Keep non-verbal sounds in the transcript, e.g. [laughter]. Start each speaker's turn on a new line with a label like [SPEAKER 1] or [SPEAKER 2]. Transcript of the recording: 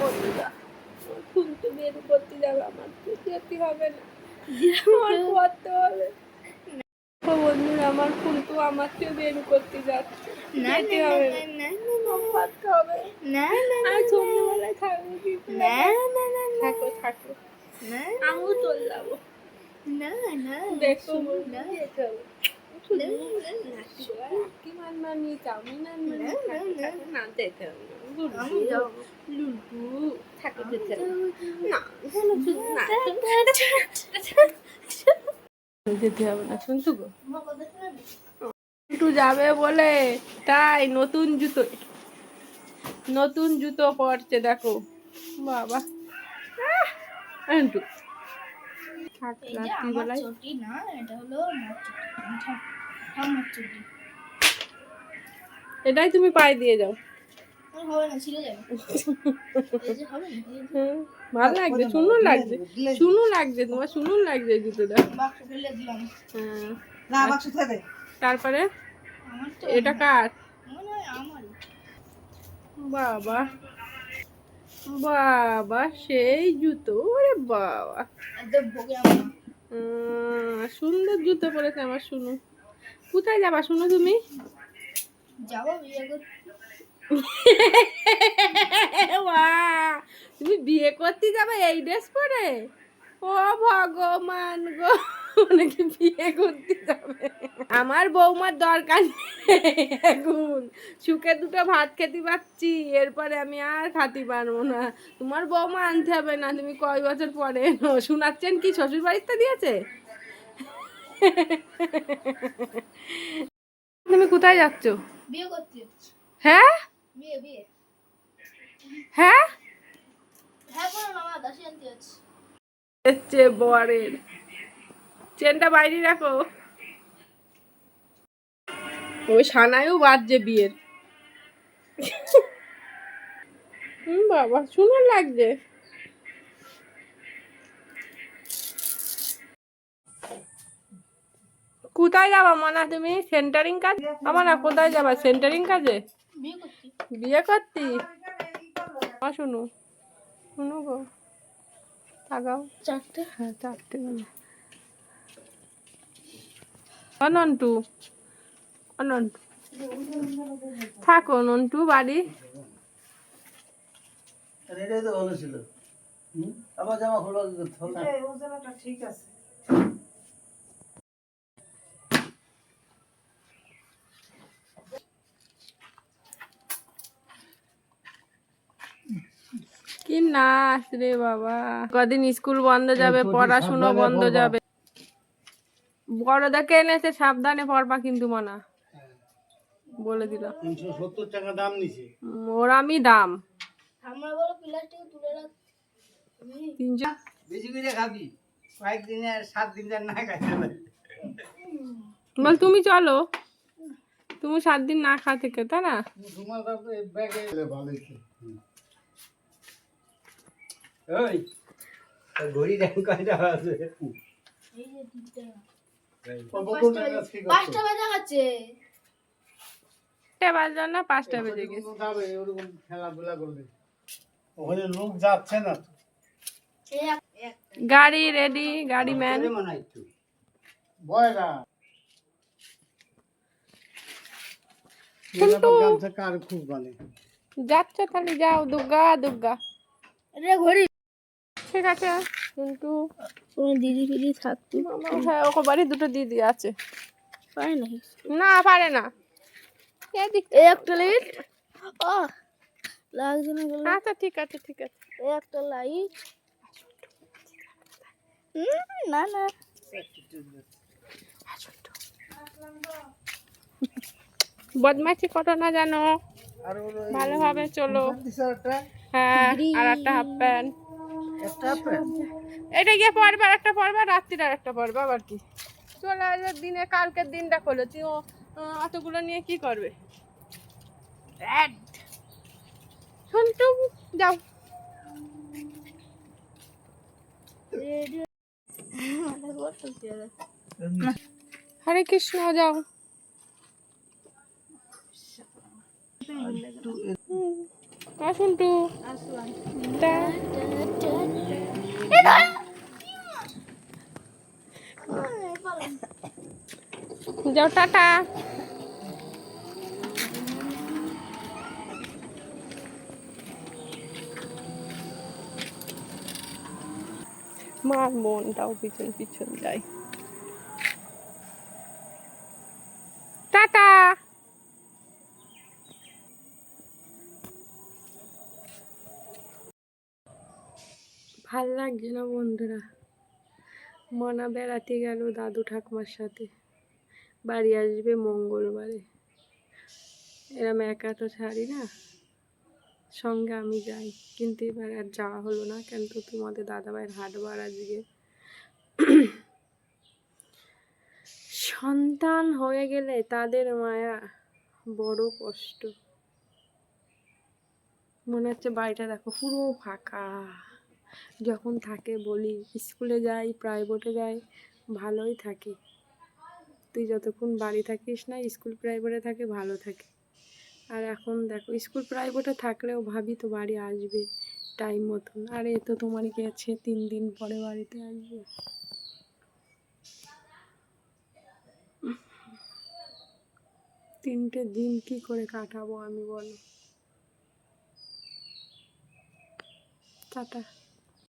[SPEAKER 1] বন্ধুরা কিন্তু বের করতে যাবে আমার তো যেতে হবে না আমার করতে হবে বন্ধুরা আমার আমার চেয়ে বের করতে যাচ্ছে যেতে হবে
[SPEAKER 2] না
[SPEAKER 1] না
[SPEAKER 2] না না
[SPEAKER 1] আমার ভাত খাবে
[SPEAKER 2] না না
[SPEAKER 1] সন্ধ্যেবেলায় থাকব কিন্তু
[SPEAKER 2] না না না
[SPEAKER 1] থাকো থাকো
[SPEAKER 2] না
[SPEAKER 1] আমিও চলে যাব
[SPEAKER 2] না না
[SPEAKER 1] দেখো
[SPEAKER 2] না না
[SPEAKER 1] কি মানবা নিয়ে চাউমিন
[SPEAKER 2] না, না, না।
[SPEAKER 1] না না যেতে হবে না গো একটু যাবে বলে তাই নতুন জুতো নতুন জুতো পরছে দেখো বাবা এটাই তুমি পায়ে দিয়ে যাও। ভালো লাগছে লাগছে। লাগছে তোমার লাগছে জুতোটা। তারপরে? এটা কার? বাবা বাবা সেই জুতো ওরে বাবা। সুন্দর জুতো পরেছে আমার শুনু। কোথায় যাবা শুনো তুমি? [laughs] তুমি বিয়ে করতে যাবে এই ড্রেস পরে? ও ভগবান গো নাকি বিয়ে করতে যাবে। আমার বৌমার দরকার নেই এখন। সুখে দুটো ভাত খেতে পাচ্ছি এরপরে আমি আর খাতে পারব না। তোমার বৌমা আনতে হবে না, তুমি কয় বছর পরে শোনাচ্ছেন কি শ্বশুর বাড়িতে দিয়েছে? তুমি কোথায় যাচ্ছ?
[SPEAKER 2] বিয়ে করতে।
[SPEAKER 1] হ্যাঁ?
[SPEAKER 2] বিয়ে বিয়ে।
[SPEAKER 1] হ্যাঁ?
[SPEAKER 2] হ্যাঁ আমার দাসি আনতে
[SPEAKER 1] বরের। চেনটা বাইরে রাখো। ওই সানায়ও বাজছে বিয়ের। হুম বাবা সুন্দর লাগছে। কোথায় যাবা মানা তুমি? সেন্টারিং কাজ? আমার না কোথায় যাবা? সেন্টারিং কাজে?
[SPEAKER 2] বিয়ে করতে।
[SPEAKER 1] বিয়ে করতি? মা শুনু। শুনু গো। তাকাও।
[SPEAKER 2] চারটে।
[SPEAKER 1] হ্যাঁ চারটে অনন্টু অনন্টু থাকো নন্টু বাড়ি।
[SPEAKER 3] ছিল। আবার জামা খোলা?
[SPEAKER 4] ঠিক আছে।
[SPEAKER 1] কি নাচ রে বাবা। কদিন স্কুল বন্ধ যাবে পড়াশুনো বন্ধ। যাবে। বড়দেরকে এনেছে সাবধানে পড়বা কিন্তু মানা। বলে
[SPEAKER 3] সত্তর টাকা দাম নিছে।
[SPEAKER 1] ওরামি দাম।
[SPEAKER 2] আমরা বলো প্লাস্টিক তুলে রাখ।
[SPEAKER 1] তিনশো
[SPEAKER 3] বেশি করে খাবি। কয়েকদিন আর সাত দিন আর না খাইতে
[SPEAKER 1] বল তুমি চলো। তুমি সাত দিন না খা থেকে তাই না?
[SPEAKER 3] তোমার ব্যাগে ওই ঘড়ি দাম কয়টা আছে
[SPEAKER 2] এই যে তিনটে
[SPEAKER 3] পাঁচটা
[SPEAKER 2] পাঁচটা বাজে যাচ্ছে
[SPEAKER 1] চারটে বাজলো না পাঁচটা বেজে গেছে।
[SPEAKER 3] ওরকম খেলাধুলা করবে। ওখানে লোক যাচ্ছে না তো।
[SPEAKER 2] এই এক এক
[SPEAKER 1] গাড়ি রেডি গাড়ি ম্যান
[SPEAKER 3] মনে
[SPEAKER 1] যাচ্ছ তাহলে যাও দুর্গা দুর্গা।
[SPEAKER 2] ঘড়ি
[SPEAKER 1] ঠিক আছে কিন্তু
[SPEAKER 2] কোনো দিদি ফিদি থাকতো
[SPEAKER 1] হ্যাঁ ওকে বাড়ি দুটো দিদি আছে।
[SPEAKER 2] পারে নাকি
[SPEAKER 1] না পারে না। এদিক
[SPEAKER 2] একটা লাইট ও লাগছে না গেল।
[SPEAKER 1] আচ্ছা ঠিক আছে ঠিক আছে।
[SPEAKER 2] এই একটা লাইট না না।
[SPEAKER 1] বদমাইশি করো না জানো। ভালোভাবে চলো। হ্যাঁ আর একটা হাফ প্যান্ট এটা গিয়ে পরবে আর একটা পরবে রাত্রির আর একটা পরবে আবার কি? চলে আসবে দিনে কালকের দিনটা খোলো। তুই ও, অতগুলো নিয়ে কি করবে? Red. যাও। হরে কৃষ্ণ যাও। হুম।
[SPEAKER 2] আসুন
[SPEAKER 1] টু। যাও টাটা। মার মনটাও পিছন পিছন যায় টাটা ভালো লাগছে না বন্ধুরা। মনা বেড়াতে গেল দাদু ঠাকুমার সাথে। বাড়ি আসবে মঙ্গলবারে। এরম একা তো ছাড়ি না। সঙ্গে আমি যাই। কিন্তু এবার আর যাওয়া হলো না। কেন তো তোমাদের দাদাভাইয়ের হাটবার আজকে। সন্তান হয়ে গেলে তাদের মায়া বড় কষ্ট। মনে হচ্ছে বাড়িটা দেখো পুরো ফাঁকা। যখন থাকে বলি, স্কুলে যাই প্রাইভেটে যাই, ভালোই থাকি। তুই যতক্ষণ বাড়ি থাকিস না, স্কুল প্রাইভেটে থাকে, ভালো থাকে। আর এখন দেখো, স্কুল প্রাইভেটে থাকলেও ভাবি তো বাড়ি আসবে টাইম মতন। আর, এ তো তোমার গেছে, তিন দিন পরে বাড়িতে আসবে। তিনটে দিন কি করে কাটাবো আমি বলো? টাটা।